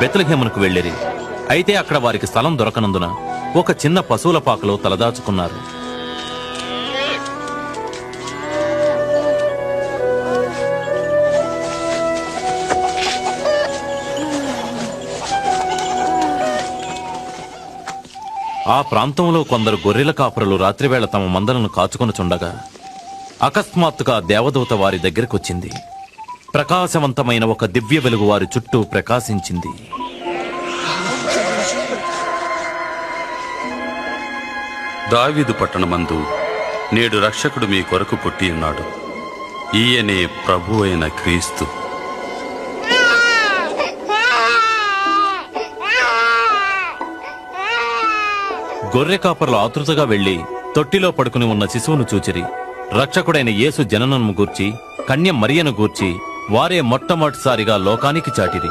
బెత్లహేమునకు వెళ్ళిరి. అయితే అక్కడ వారికి స్థలం దొరకనందున ఒక చిన్న పశువుల పాకలో తలదాచుకున్నారు. ఆ ప్రాంతంలో కొందరు గొర్రెల కాపరులు రాత్రివేళ తమ మందలను కాచుకొనుచుండగా అకస్మాత్తుగా దేవదూత వారి దగ్గరకొచ్చింది. ప్రకాశవంతమైన ఒక దివ్య వెలుగు వారి చుట్టూ ప్రకాశించింది. దావీదు పట్టణమందు నేడు రక్షకుడు మీ కొరకు పుట్టి ఉన్నాడు. ఈయనే ప్రభు అయిన క్రీస్తు. గొర్రె కాపరులు ఆతృతగా వెళ్ళి తొట్టిలో పడుకుని ఉన్న శిశువును చూచిరి. రక్షకుడైన యేసు జననము గూర్చి కన్య మరియను గూర్చి వారే మొట్టమొదటిసారిగా లోకానికి చాటిది